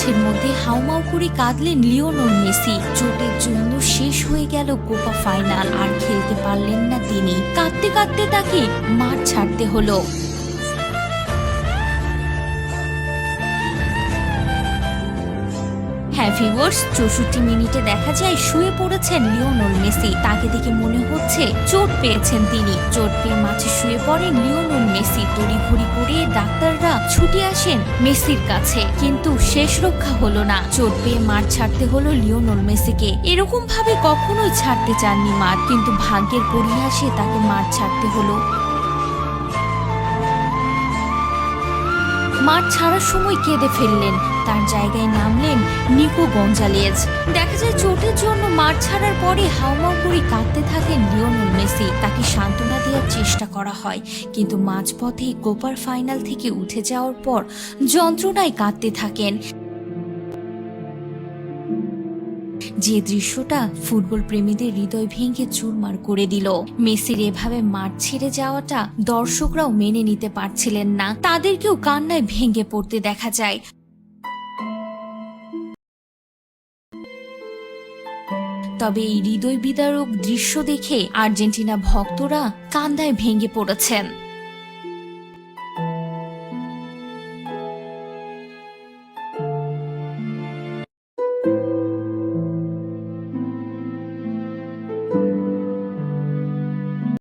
মাঠের মধ্যে হাউমাউ করে কাঁদলেন লিওনল মেসি। চোটের জন্য শেষ হয়ে গেল কোপা ফাইনাল। আর খেলতে পারলেন না তিনি। কাঁদতে কাঁদতে তাকে মাঠ ছাড়তে হলো। হ্যাঁ ভিউয়ার্স চৌষট্টি মিনিটে দেখা যায় শুয়ে পড়েছেন লিওনল মেসি। তাকে দেখে মনে হচ্ছে চোট পেয়েছেন তিনি। চোট পেয়ে মাঠে শুয়ে পড়েন লিওনল মেসি। তড়িঘড়ি করে ডাক্তাররা ছুটে আসেন মেসির কাছে। কিন্তু শেষ রক্ষা হলো না। চোট পেয়ে মাঠ ছাড়তে হলো লিওনল মেসিকে। এরকম ভাবে কখনোই ছাড়তে চাননি মাঠ। কিন্তু ভাগ্যের পরিহাসে তাকে মাঠ ছাড়তে হলো। মাঠ ছাড়ার সময় কেঁদে ফেললেন। তার জায়গায় নামলেন নিকো গঞ্জালেজ। দেখা যায় চোটের জন্য মাঠ ছাড়ার পরে হাউমাউ করে কাঁদতে থাকেন লিওনেল মেসি। তাকে সান্ত্বনা দেওয়ার চেষ্টা করা হয়। কিন্তু মাঝপথে কোপার ফাইনাল থেকে উঠে যাওয়ার পর যন্ত্রণায় কাঁদতে থাকেন। যে দৃশ্যটা ফুটবল প্রেমীদের হৃদয় ভেঙে চুরমার করে দিল। মেসির এভাবে মাঠ ছেড়ে যাওয়াটা দর্শকরাও মেনে নিতে পারছিলেন না। তাদেরকেও কান্নায় ভেঙে পড়তে দেখা যায়। তবে এই হৃদয় বিদারক দৃশ্য দেখে আর্জেন্টিনা ভক্তরা কান্দায় ভেঙে পড়েছেন।